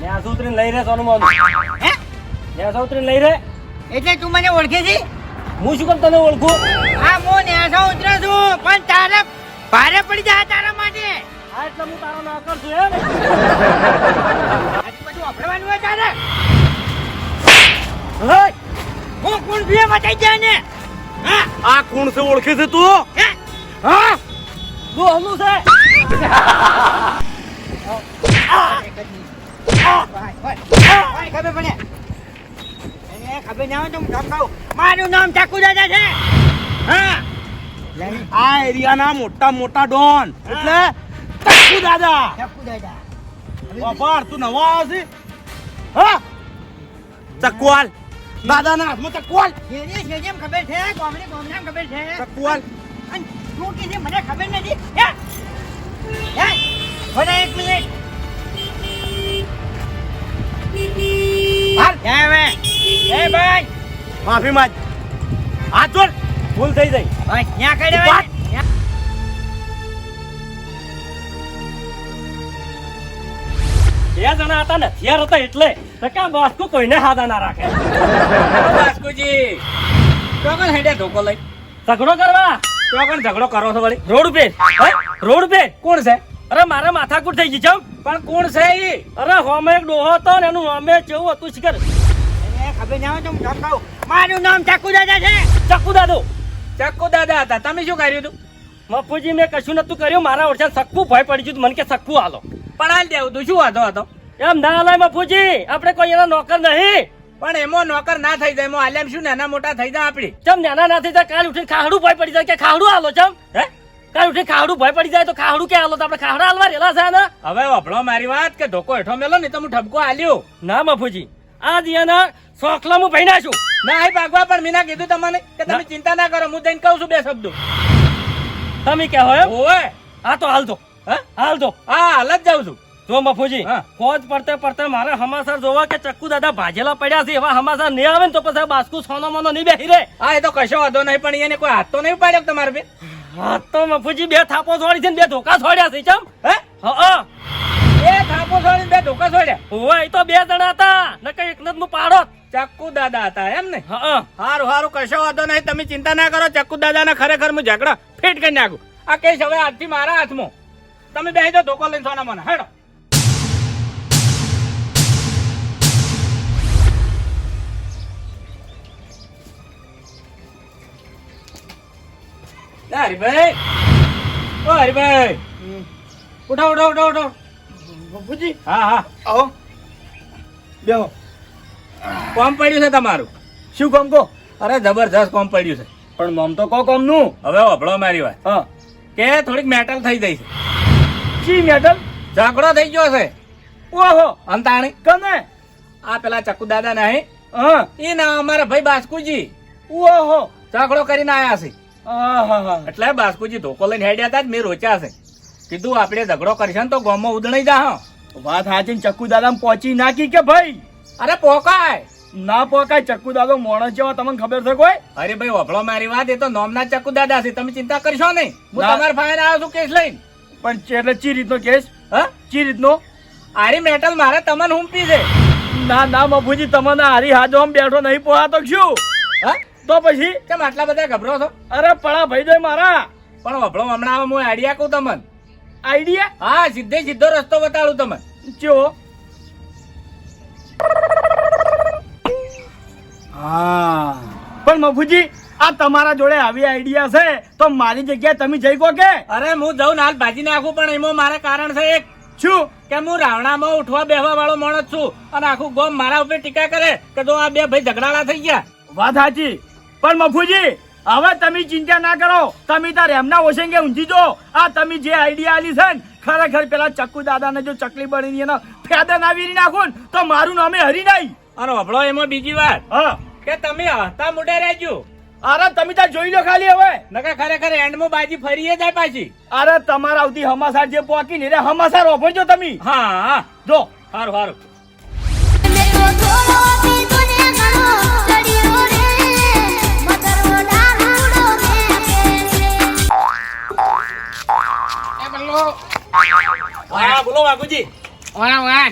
ન્યા સૂત્રીને લઈ રે સોનું મોનું હે? ન્યા સૂત્રીને લઈ રે. એટલે તું મને ઓળખે છે? હું શું કેમ તને ઓળખું? હા હું ઉતરો છું પણ તારે ભારે પડી જાય તારા માટે. હા એટલે હું તારો નોકર છું એમ. બધું અફડવાનું હોય તારે? હે? કોણ ભીએ મચાઈ જાય ને. હા? આ કોણ છે ઓળખે છે તું? હે? તું હમું છે? ખબર નામ ચાકુ દાદા છે હા? આ એરિયાના મોટા મોટા ડોન દાદા તું નવા આવ્યો છે હા? ચકવાલ દાદાના હાથમાં ચકવાલ શેરીએ શેરીએ ખબર છે ગામડે ગામડામાં ખબર છે ચકવાલ તું કીધે મને ખબર નથી હાલ. જય ભાઈ. માફી માંગ. હાથ જોડ. ભૂલ થઈ જાય. ભાઈ? ત્યાં કઈ દેવાય બે જણા હતા ને હથિયાર હતા એટલે ટકા વાસ્કુ કોઈને હાદા ના રાખે. વાસ્કુજી ચોકન હેડે ધોકો લઈ? ઝઘડો કરવા? ચોકન ઝઘડો કરો છો વળી? રોડ પે રોડ પે કોણ છે? અરે મારા માથાકૂટ થઈ ગઈ છે હમ. પણ કોણ છે એ અરે હોમે એક ડોહો હતો ને એનું હોમે જેવું હતું શિખર. ખબર ના હોય તો હું તમને મારું નામ ચાકુ દાદા છે. ચક્કુ દાદો ચક્કુ દાદા હતા. તમે શું કર્યું હતું? મફુજી મેં કશું નતું કર્યું. મારા ઓળખ્યા સખવું ભય પડી ગયું તું. મને કે સખવું હાલો. પણ હાલ દેવું તું. શું વાંધો હતો? એમ ના હાલાય મફુજી. આપણે કોઈ એના નોકર નહીં. પણ એમાં નોકર ના થઈ જાય. એમાં આલ્યામ શું નાના મોટા થઈ જાય આપડી ચમ નાના ના થઈ જાય કાલ ઉઠીને ખાડું ભય પડી જાય કે ખાડું હાલો ચમ. હે? કાલ ઉઠે ખાહડું ભય પડી જાય તો ખાહડું કે હાલો? તો આપણે ખાહડા હાલવા રેલા છે ને? હવે વફળો મારી વાત કે ઢોકો હેઠો મેલો ને તો હું ઠપકો હાલ્યો. ના મફુજી. આ દિયાના સોખલા હું ભઈ નાખું ના અહીં ભાગવા પણ મીના કીધું તમને કે તમે ચિંતા ના કરો હું જઈને કહું છું બે શબ્દો. તમે કે હોય ઓવે. આ તો હાલ દો. હાલ દો. હા હાલ જ જાઉં છું. જો મફુજી હા. ફોજ પડતે પડતે મારે હમાસર જોવા કે ચક્કુ દાદા ભાજેલા પડ્યા છે એવા હમાસર નહીં આવે ને તો પછી બાસ્કુ સોનો મોનો નહીં બેસી રે હા એ તો કશો વાંધો નહીં પણ એને કોઈ હાથ તો નહીં પાડ્યો તમારે બે? હા તો મફુજી બે થાપો છોડી છે ને બે ધોકા છોડ્યા છે ચમ? હે? હા બે થાપો છોડી બે ધોકા છોડ્યા? હોય એ તો બે જણા હતા. નકર એકને જ હું પાડો. ચક્કુ દાદા હતા એમ ને? હા હારું હારું કશો વાંધો નહીં. તમે ચિંતા ના કરો ચક્કુ દાદાના ખરેખર હું ઝઘડા ફિટ કરી નાખું. આ કેસ હવે આજથી મારા હાથમાં. તમે બે જો ધોકો લઈને સોના મને હેડો. હરીભાઈ! ઓ હરીભાઈ! ઉઠો ઉઠો ઉઠો ઉઠો. બાપુજી હા હા. આવો. બેહો. કોમ પડ્યું છે તમારું? શું કોમ કહો? અરે જબરજસ્ત કોમ પડ્યું છે. પણ મમ તો કોમનું હવે વભળો મારી વાત. હા. કે થોડીક મેટલ થઈ ગઈ છે. શી મેટલ? ઝાકડો થઈ ગયો છે. ઓહો. અંતાણી. કને આ પેલા ચકુ દાદા ના હા. એ ના અમારા ભાઈ બાસ્કુજી. ઓહો. ઝાકડો કરીને આયા છે. એટલે બાસ્કુજી ધોકો લઈને હેડ્યા હતા મેં રોચ્યા છે. કીધું આપણે ઝઘડો કરશે ને તો ગોમમાં ઉદણાઈ જા વાત હાચી ને ચક્કુ દાદા પહોંચી નાખી કે ભાઈ? અરે પોકાય. ના પોકાય ચક્કુ દાદો મોણસ જેવા તમને ખબર છે કોઈ? અરે ભાઈ વફળો મારી વાત એ તો નોમના ચક્કુ દાદા છે. તમે ચિંતા કરશો નહીં. હું. તમારા ફાયર આવ્યો છું કેસ લઈને. પણ એટલે ચી રીતનો કેસ? હા? ચી રીતનો? આરી મેટલ મારે તમને હુંપી છે. ના ના બાપુજી તમને હારી હાજો આમ બેઠો નહીં પોહાતો શું? હા? તો પછી? કેમ આટલા બધા ગભરો છો? અરે પડા ભાઈ દે મારા. પણ વભળો હમણાં હું આઈડિયા કહું તમને. આઈડિયા હા સીધે સીધો રસ્તો બતાડું તમને. જો. હા. પણ મફુજી આ તમારા જોડે આવી આઈડિયા છે તો મારી જગ્યાએ તમે જઈ કો કે? અરે હું જઉં ને હાલ ભાજી નાખું પણ એમાં મારે કારણ છે એક. શું? કે હું રાવણામાં ઉઠવા બેહવા વાળો માણસ છું અને આખું ગોમ મારા ઉપર ટીકા કરે કે તો આ બે ભાઈ ઝઘડાળા થઈ ગયા. વાત સાચી. પણ મફુજી હવે તમે ચિંતા ના કરો. તમે તાર એમના ઓછેંગે ઊંધી જો. આ તમે જે આઈડિયા આલી છે ને ખરેખર પેલા ચક્કુ દાદાને જો ચકલી બની એનો ફેદા ના વીરી નાખો ને તો મારું નામે હરી નહીં. અને હભળો એમાં બીજી વાત હા. કે તમે હતા મોઢે રહેજો. અરે તમે તાર જોઈ લો ખાલી હવે. નકા ખરેખર એન્ડમાં બાજી ફરીએ જાય પાછી. અરે તમારા આવતી હમાસાર જે પોકી ને રે હમાસાર ઓફરજો તમે. હા હા. જો. સારું સારું હા બોલો ઓય ઓય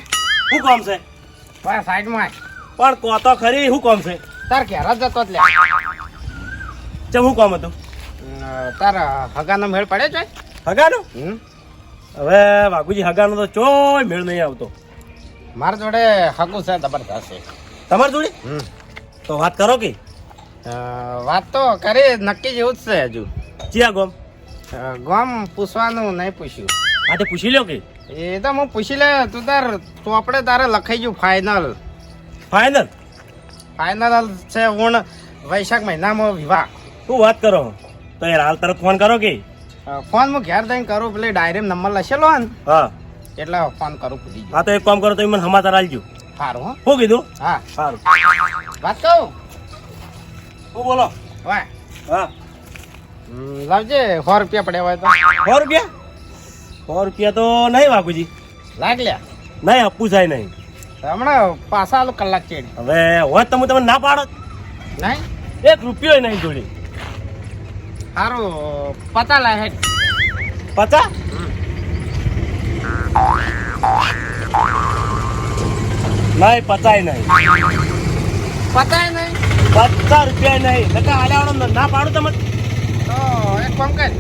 શું કામ છે? ઓય સાઈડમાં. પણ કો તો ખરી શું કામ છે? તાર ઘેર જ જતો જ લે. ચમ શું કામ હતું? તાર હગાનો મેળ પડે છે? હગાનો? હવે વાઘુજી હગાનો તો ચોય મેળ નહીં આવતો. મારા જોડે હગું છે જબરદસ્ત છે તમારી જોડે? તો વાત કરો કે? વાત તો કરી નક્કી જેવું જ છે હજુ. ચિયા ગોમ? ગામ પૂછવાનું નહીં પૂછ્યું. હા તે પૂછી લ્યો કે. એ તો હું પૂછી લે તું તાર ચોપડે તારે લખાઈ ગયું ફાઇનલ ફાઇનલ ફાઇનલ છે હું વૈશાખ મહિનામાં વિવાહ. શું વાત કરો? તો યાર હાલ તરત ફોન કરો કે. ફોન હું ઘેર થઈને કરું પેલી ડાયરી નંબર લખેલો ને હા. એટલે ફોન કરું ભૂલી ગયો. હા તો એક કામ કરો તો મને સમાચાર આલજો સારું હા. શું કીધું? હા. સારું. વાત કહું? શું બોલો? વાહ. હા. લાવજે સો રૂપિયા પડ્યા હોય તો. સો રૂપિયા? સો રૂપિયા તો નહીં બાપુજી લાગ લ્યા. નહીં આપવું જાય નહીં. હમણાં પાછા આલો કલાક છે હવે હોત તમે તમને ના પાડો. નહીં? એક રૂપિયો નહીં જોડી. સારું પતા લાય હેડ. પચા નહીં પચાય નહીં. પતાય નહીં? પચાસ રૂપિયા નહીં. નકા આલ્યા ના પાડો તમે એક કામ કર.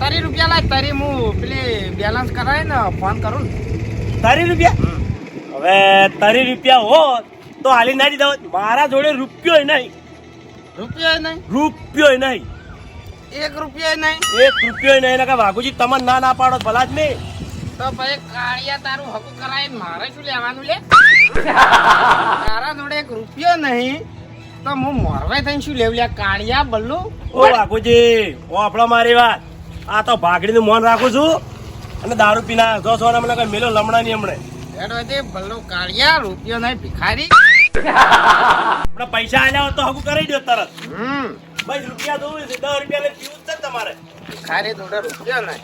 તારી રૂપિયા લાય તારી હું પેલી બેલેન્સ કરાય ને ફોન કરું ને. તારી રૂપિયા? હવે તારી રૂપિયા હો તો હાલી નાડી દો મારા જોડે રૂપિયો નહીં. રૂપિયો નહીં? રૂપિયો નહીં. એક રૂપિયો નહીં? એક રૂપિયો નહીં નકા વાઘુજી તમને ના ના પાડો ભલા જ નહીં તો ભાઈ કાળિયા તારું હકું કરાય મારે શું લેવાનું લે? તારા જોડે એક રૂપિયો નહીં તો હું મોરવાઈ થઈને શું લેવું લ્યા કાળિયા બલ્લુ? ઓ બાપુજી ઓ આપણો મારી વાત. આ તો ભાગડીનું મોન રાખું છું અને દારૂ પીના જો સોના મને કઈ મેલો લમણા નહીં હમણે. એડો તે બલ્લુ કાળિયા રૂપિયો નહીં ભિખારી. આપણે પૈસા આલ્યા તો હગું કરી દો તરત. હમ. ભાઈ રૂપિયા દો છે 10 રૂપિયા લઈ પીવું જ છે તમારે. ભિખારી જોડે રૂપિયો નહીં.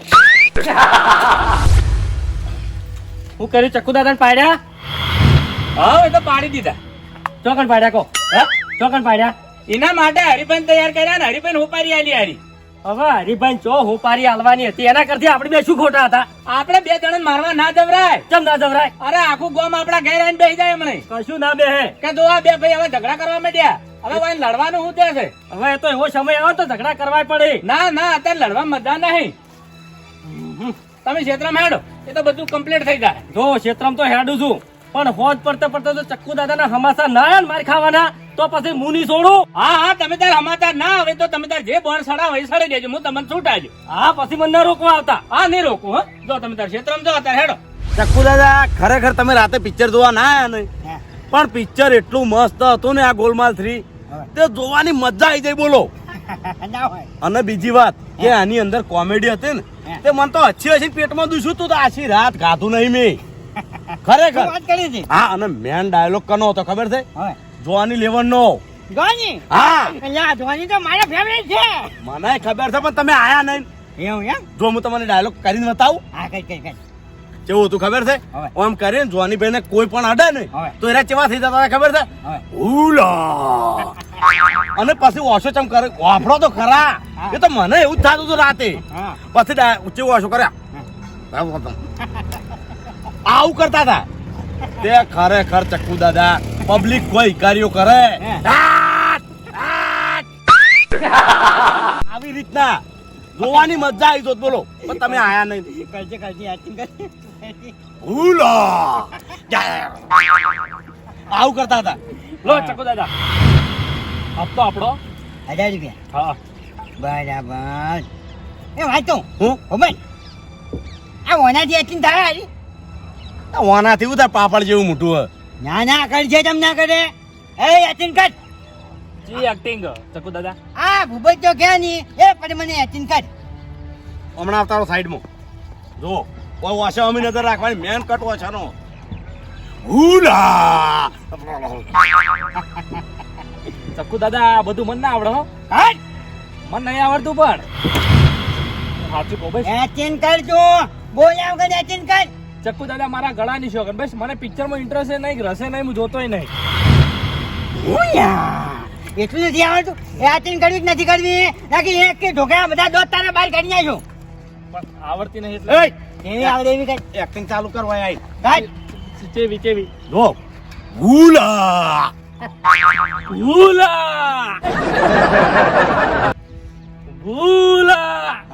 હું કર્યું? ચક્કુ દાદા પાડ્યા? હા એ તો પાડી દીધા. ચોકન પાડ્યા કો હે? ચોકન પાડ્યા? એના માટે હરિભાઈ તૈયાર કર્યા ને હરિભાઈ હોપારી આલી હારી. હવે હરિભાઈ ચો હોપારી આલવાની હતી એના કરતી આપણે બે શું ખોટા હતા? આપણે બે જણ મારવા ના જવરાય. કેમ ના જવરાય? અરે આખું ગોમ આપણા ઘેર આવીને બેસી જાય હમણે કશું ના બે કે જો આ બે ભાઈ હવે ઝઘડા કરવા માંડ્યા. હવે ભાઈ લડવાનું શું છે? હવે એ તો એવો સમય આવે તો ઝઘડા કરવા પડે. ના ના અત્યારે લડવા મજા નહીં. તમે ક્ષેત્રમાં હેડો. એ તો બધું કમ્પ્લીટ થઈ જાય. જો ક્ષેત્રમાં તો હેડું છું. પણ હોજ પડતે પડતે તો ચક્કુ દાદાના હમાસા ના આયા ને માર ખાવાના તો પછી હું નહીં છોડું હા હા તમે તાર સમાચાર ના આવે તો તમે તાર જે બોણ સડા એ સડી દેજો હું તમને છૂટાજો હા પછી મને ના રોકવા આવતા. હા નહીં રોકું હા. જો તમે તાર ક્ષેત્રમાં જો અત્યારે હેડો. ચક્કુ દાદા ખરેખર તમે રાતે પિક્ચર જોવા ના આવ્યા નહીં. પણ પિક્ચર એટલું મસ્ત હતું ને આ ગોલમાલ થ્રી તે જોવાની મજા આવી જાય બોલો. અને બીજી વાત કે આની અંદર કોમેડી હતી ને તે મને તો અચ્છી અચ્છી પેટમાં દુખ્યું તું તો આછી રાત ગાધું નહીં મેં. ખરેખર. હા અને મેન ડાયલોગ કનો હતો ખબર છે? જોવાની લેવન નો હા. મને ખબર છે પણ તમે આયા નહીં. એમ? જો હું તમને ડાયલોગ કરીને બતાવું. કેવું હતું ખબર છે? આમ કરીને જોની ભાઈ ને કોઈ પણ અડે ને તો એના કેવા થઈ જતા ખબર છે? ઉલા. અને પછી ઓછો ચમ કરે. વાફડો તો ખરા. એ તો મને એવું જ થતું હતું રાતે. પછી ઊંચી ઓછો કર્યા. આવું કરતા. હતા. તે ખરેખર ચક્કુ દાદા પબ્લિક કોઈ કાર્યો કરે! આવી રીતના જોવાની મજા આવી જોત બોલો. પણ તમે આયા નહીં. ઉલા આવું કરતા હતા. લો ચક્કુ દાદા. હપ્તો આપણો હજાર રૂપિયા. હા. બરાબર. એ વાંચો હું? હોબન આ ઓનાથી એચિન થાય ઓનાથી વાનાથી ઉતાર પાપડ જેવું મોટું હોય. ના ના કરજે તમ ના કરે. એ એચિન કર જી એક્ટિંગ ચક્કુ દાદા. આ ભૂપત તો ક્યાં નહીં એ પણ મને એચિન કર હમણાં આવતારો સાઈડમાં. જો કોઈ વાસા અમી નજર રાખવાની. મેન કટ વાસાનો હુલા! ચક્કુ દાદા આ બધું મને ના આવડે હો. મન મને નહીં આવડતું પણ. સાચું કહું ભાઈ. એચિન કરજો બોલ્યા વગર એચિન કર. ચક્કુ દાદા મારા ગળા ની શોખ બસ મને પિક્ચરમાં ઇન્ટરેસ્ટ નહીં રસે નહીં હું જોતોય નહીં. એટલું નથી આવડતું? એ એચિન કરવી કે નથી કરવી? નાખી એક કે ઢોકળા બધા દોસ્ત તારા બહાર કાઢી આવ્યો પણ આવડતી નહીં એટલે. કેવી આવડે એવી કઈ? એક્ટિંગ ચાલુ કરવા આવી કાઢ ચેવી ચેવી? જો ભૂલા ભૂલા ભૂલા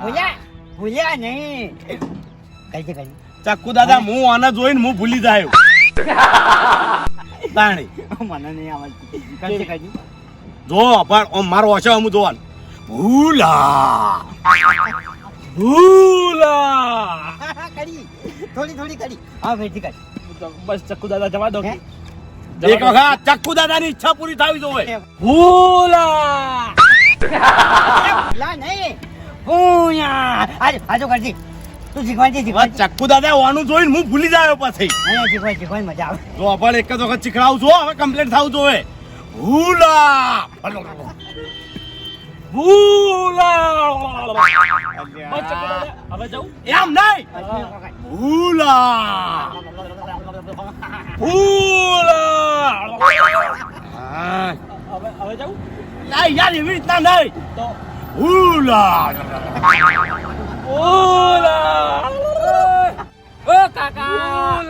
ભૂલ્યા ભૂલ્યા નહીં. કઈ કઈ ચક્કુ દાદા હું આને જોઈને હું ભૂલી જાય. તાણી. મને નહીં આવડતું. કઈ કઈ જો પણ મારો હશે હું જોવાનું. ભૂલા. ભૂલા. કરી થોડી થોડી કરી હા ફેરથી કરી બસ ચક્કુ દાદા જવા દો? એક વખત ચક્કુ દાદાની ઈચ્છા પૂરી થવી જોવે. ભૂલા. ભૂલા નહીં. ભૂયા. આજે આજો કરજી તું શીખવાડજે શીખવાડ ચક્કુ દાદા ઓનું જોઈને હું ભૂલી જાય પછી. અહીંયા શીખવાડ શીખવાડ મજા આવે. જો આપણે એક જ વખત શીખડાવું છું હવે કમ્પ્લીટ થવું હવે. જાઉં? એમ નહીં! હવે હવે જાઉં? ના યાર એવી રીતના નહીં. ઓ કાકા.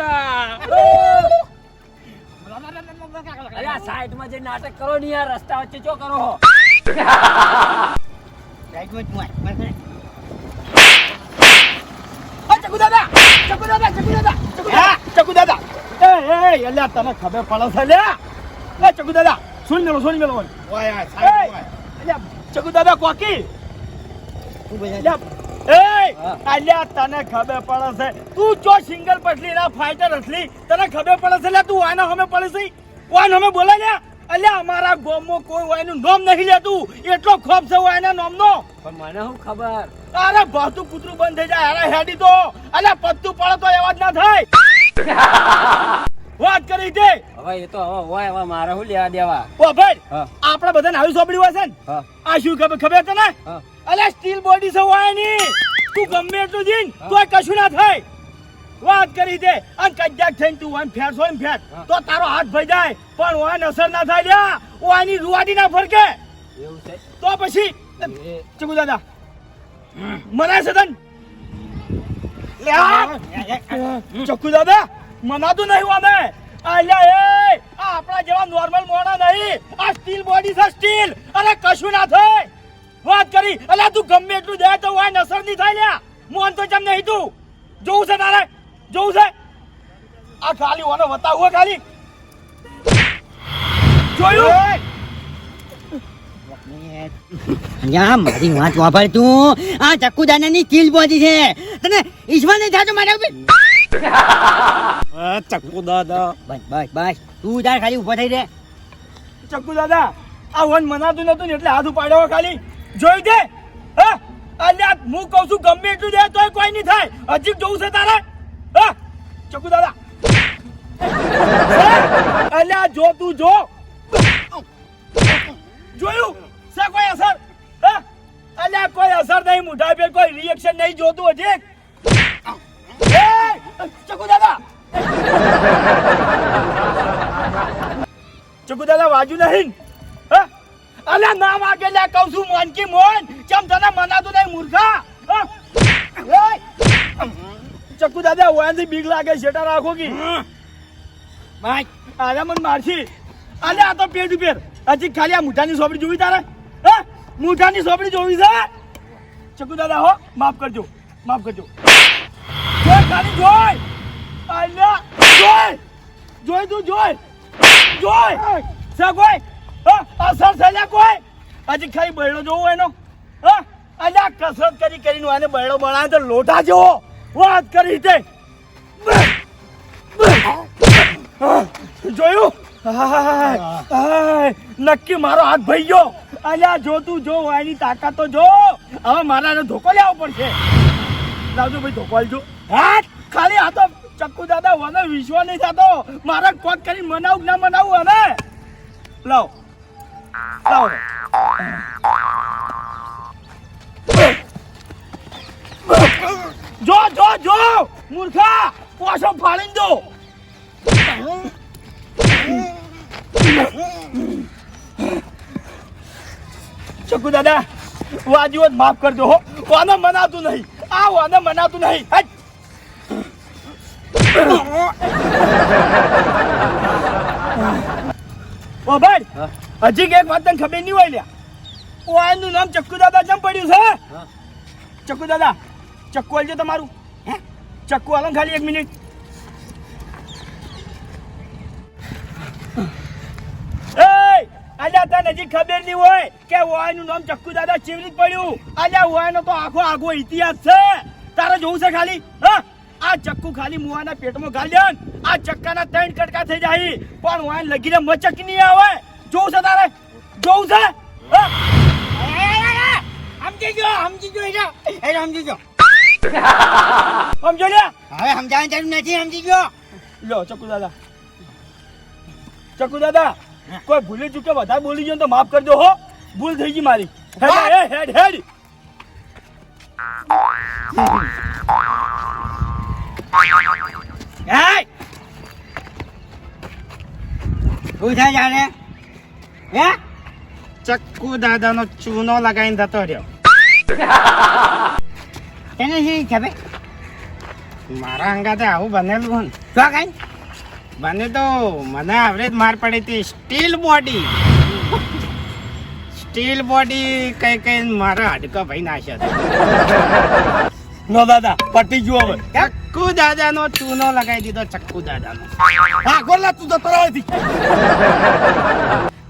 અરે આ સાઈડમાં જે નાટક કરો ને યાર રસ્તા વચ્ચે ચો કરો હો? ચકુ દાદા ચકુ દાદા ચકુ દાદા ચકુ દાદા ચકુ દાદા. એ એ અલ્યા તને ખબર પડે છે લ્યા. એ ચકુ દાદા સુન મેલો સુન મેલો. ઓય અલ્યા ચકુ દાદા કોકી. તું બધા અલ્યા તને ખબર પડે છે. તું જો સિંગલ પટલી ના ફાઈટર હસલી તને ખબર પડે છે તું વાના હમે પડે છે. વાન હમે બોલે ને અલ્યા અમારા ગામમાં કોઈ વાયનું નામ નહીં લેતું. એટલો ખોફ છે વાયના નામનો. પણ મને શું ખબર? અરે ભાતું કૂતરું બંધ થઈ જાય અરે હેડી તો અલ્યા પત્તું પડે તો એવા જ ના થાય. વાત કરી તે હવે એ તો હવે હોય હવે મારે શું લેવા દેવા? ઓ ભાઈ. આપણે બધાને આવી સોંપડી હોય છે ને આ શું ખબર ખબર તને? અલ્યા અલે સ્ટીલ બોડી છે હોયની તું ગમે એટલું જીન તોય કશું ના થાય. વાત કરી દે અને કજ્જાક થઈને તું વાન ફેર હોય ફેર. તો તારો હાથ ભઈ જાય પણ વાન અસર ના થાય લ્યા. ઓની રૂવાડી ના ફરકે. એવું છે? તો પછી ચકુ દાદા મનાય છે લે આ! દાદા મનાતું નહીં અમે અલ્યા એ આ આપણા જેવા નોર્મલ મોણા નહીં. આ સ્ટીલ બોડી છે સ્ટીલ અરે કશું ના થાય. વાત કરી. અલ્યા તું ગમે એટલું જાય તો વાય નસર નહીં થાય લ્યા. મોન તો જમ નહીં તું. જોવું છે તારે? જોવું છે? આ ખાલી ઓનો બતાવું ખાલી. જોયું? અહીંયા મારી વાત વાપર તું. આ ચક્કુદાનાની ચીલ પહોંચી છે. તને ઈશ્વર નહીં થતો મારા ઉપર? ચક્કુ દાદા બસ બસ બસ. તું તાર ખાલી ઊભો થઈ રે. ચક્કુ દાદા આ વન મનાતું નતું ને એટલે હાથ ઉપાડ્યો ખાલી. જોઈ દે. હા, અલ્યા, હું કહું છું, ગમે એટલું દે, તોય કોઈ નહીં થાય. હજી જોવું છે તારે? હા ચક્કુ દાદા? અલ્યા, જો તું જો. જોયું? છે કોઈ અસર? હા, અલ્યા, કોઈ અસર નહીં મુઠા પર કોઈ રિએક્શન નહીં, જોતું હજી. ચકુ દાદા. ચકુ દાદા, વાજુ નહીં? અલ્યા ના વાગે લે કહું છું મોનકી મોન. ચમ તને મનાતું નહીં મૂર્ખા? હા? એય! ચકુ દાદા ઓયાથી બીક લાગે શેટા રાખો કી? ભાઈ આને મન મારશી અલે આ તો પેટ ઉપર. હજી ખાલી આ મૂઠાની સોપડી જોવી તારે? હા? મૂઠાની સોપડી જોવી છે? ચકુ દાદા હો માફ કરજો માફ કરજો. જોઈ ખાલી જોઈ અલ્યા જોઈ જોઈ તું જોઈ જોઈ હા. અસર છે કોઈ? હજી ખાલી બળડો જોવો એનો. અલ્યા કસરત કરી કરીને આને બળડો બનાવે તો લોટા જેવો. વાત કરી તે. જોયું? નક્કી મારો હાથ ભાઈ ગયો. અલ્યા, જો તું જો એની તાકાત તો જો. હવે મારાને ધોકો લેવો પડશે. લાવજો ભાઈ, ધોકો લેજો હા ખાલી આ તો ચક્કુ દાદા, મને વિશ્વાસ નહીં થતો. મારે કોટ કરીને મનાવું ના મનાવું હવે લાવ. જો જો જો! મૂર્ખા! પાછો ફાડીને દો! ચકુ દાદા વાજીઓ માફ કરજો હો. વાને મનાતું નહીં. આ વાને મનાતું નહીં. ઓ ભાઈ હજી કે એક વાત તને ખબર નહીં હોય લ્યા. ઓ આનું નામ ચક્કુ દાદા કેમ પડ્યું છે? ચક્કુ દાદા ચક્કુ આલજો તમારું. હે? ચક્કુ આલો ખાલી એક મિનિટ. આજા તને હજી ખબર નહીં હોય કે વાયનું નામ ચક્કુ દાદા ચીવડી જ પડ્યું. આજા વાયનો તો આખો આખો ઇતિહાસ છે. તારે જોવું છે ખાલી? હા? આ ચક્કુ ખાલી મુવાના પેટમાં ગાલ્યો ને. આ ચક્કાના ત્રણ કટકા થઈ જાય. પણ વાયન લગીને મચક નહીં આવે. જોવું છે તારે? જોવું છે? સમજી ગયો સમજી ગયો એટલે. સમજી ગયો. સમજો લ્યા. હવે સમજાવવાની જરૂર નથી સમજી ગયો. લો ચકુ દાદા. ચક્કુ દાદા કોઈ ભૂલી ચૂકે વધારે બોલી ગયો તો માફ કરજો હો. ભૂલ થઈ ગઈ મારી. હેડ હેડ હેડ હેડ. થાય જાણે. હે? ચક્કુ દાદાનો ચૂનો લગાવીને જતો રહ્યો. તને શી ખબર? મારા અંગાતે આવું બનેલું હોય કઈ. શું બને તો મને આવડે જ માર પડી હતી સ્ટીલ બોડી સ્ટીલ બોડી કઈ કઈ મારા હાડકા ભાઈ નાખ્યા નો દાદા પટી ગયો હવે. ચક્કુ દાદાનો ચૂનો લગાવી દીધો ચક્કુ દાદાનો. હા ગોલા તું તો અહીંથી.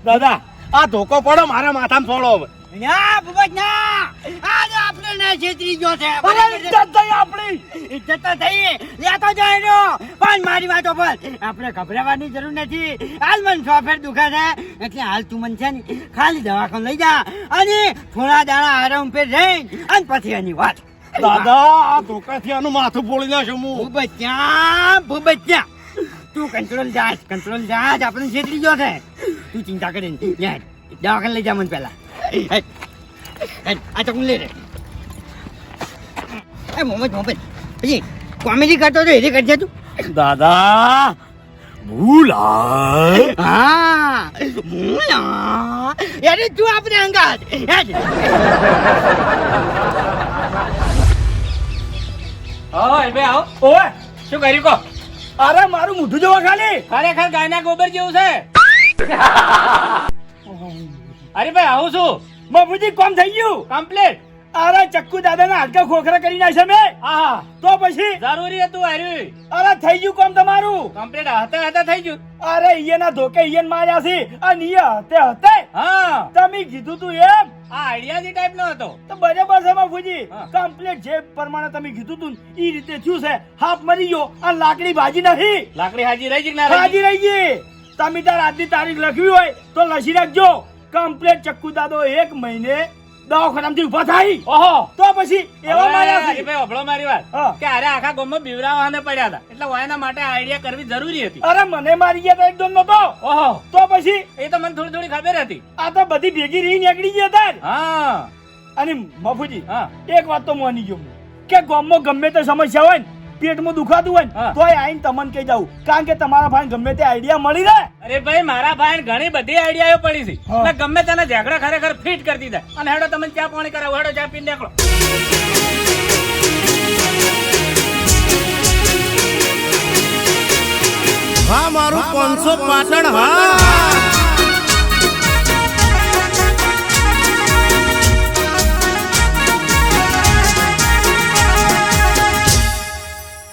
દાદા આ ધોકો પડો મારા માથામાં ફોડો હવે. ના ભૂપત ના આજ આપણે ને છેતરી ગયો છે. અરે ઇજ્જત થઈ આપણી. ઇજ્જત તો થઈ. લેતો જાય નો પણ મારી વાતો પર આપણે ગભરાવાની જરૂર નથી. હાલ મને સોફેર દુખે છે. એટલે હાલ તું મને છે ને ખાલી દવાખાને લઈ જા અને થોડા દાણા આરામ પર રહી અને પછી એની વાત. દાદા આ ધોકાથી આનું માથું ફોડી નાખ્યું હું. ભૂબચ્યા ભૂબચ્યા તું કંટ્રોલ જાજ કંટ્રોલ જાજ આપણે છેતરી ગયો છે તું ચિંતા કરીને લે દવાખાને લઈ જા મને પહેલા. આ ચકું લઈ રે એ મોહમ્મદ મોહમ્મદ પછી કોમેડી કરતો તો એને કરજે તું. દાદા ભૂલા હા મુલા યાર તું આપણે અંગાત. બે આવો. ઓય શું કર્યું કહો? અરે મારું મોઢું જોવા ખાલી. ખરેખર ગાયના ગોબર જેવું છે. અરે ભાઈ આવું છું બાપુજી કોમ થઈ ગયું? કમ્પ્લીટ અરે ચક્કુ દાદાના હાડકા ખોખરા કરી નાખ્યા મેં. હા તો પછી? જરૂરી હતું હાર્યું અરે થઈ ગયું કોમ તમારું. કમ્પ્લીટ હતા હતા થઈ ગયું. અરે ઈયના ધોકે ઈયન માર્યા છે. અને ઈય હતે હતે. હા. તમે કીધું તું એમ? આ આઈડિયા જે ટાઈપ નો હતો. તો બજે છે બાપુજી. હા. કમ્પ્લીટ જે પ્રમાણે તમે કીધું તું ઈ રીતે થયું છે. હાફ મરી ગયો. આ લાકડી ભાજી નથી. લાકડી હાજી રહી ગઈ ના હાજી રહી ગઈ. તમે તાર આજની તારીખ લખવી હોય તો લખી રાખજો. કમ્પ્લીટ ચક્કુ દાદો એક મહિને દવાખાનામાંથી ઊભા થાય ઓહો. તો પછી એવા માર્યા છે. ભાઈ મારી વાત. કે અરે આખા ગામમાં બીવરાવાને પડ્યા હતા? એટલે વાયના માટે આઈડિયા કરવી જરૂરી હતી. અરે મને મારી ગયા તો એકદમ નતો ઓહો. તો પછી એ તો મને થોડી થોડી ખબર હતી. આ તો બધી ભેગી રહી નીકળી ગયા હતા હા. અને મફુજી હા. એક વાત તો માની ગયો કે કે ગામમાં ગમે તે સમસ્યા હોય ને પેટમાં દુખાતું હોય ને હા. તોય આઈને તમને કહી જાઉં. કારણ કે તમારા ભાઈ ગમે તે આઈડિયા મળી રહે. અરે ભાઈ મારા ભાઈ ઘણી બધી આઈડિયાઓ પડી છે. હા. ગમે તેના ઝઘડા ખરેખર ફિટ કરી દીધા અને હેડો તમે ચા પાણી કરાવો હેડો ચા પીને નીકળો. હા મારું પાંચસો પાટણ હા.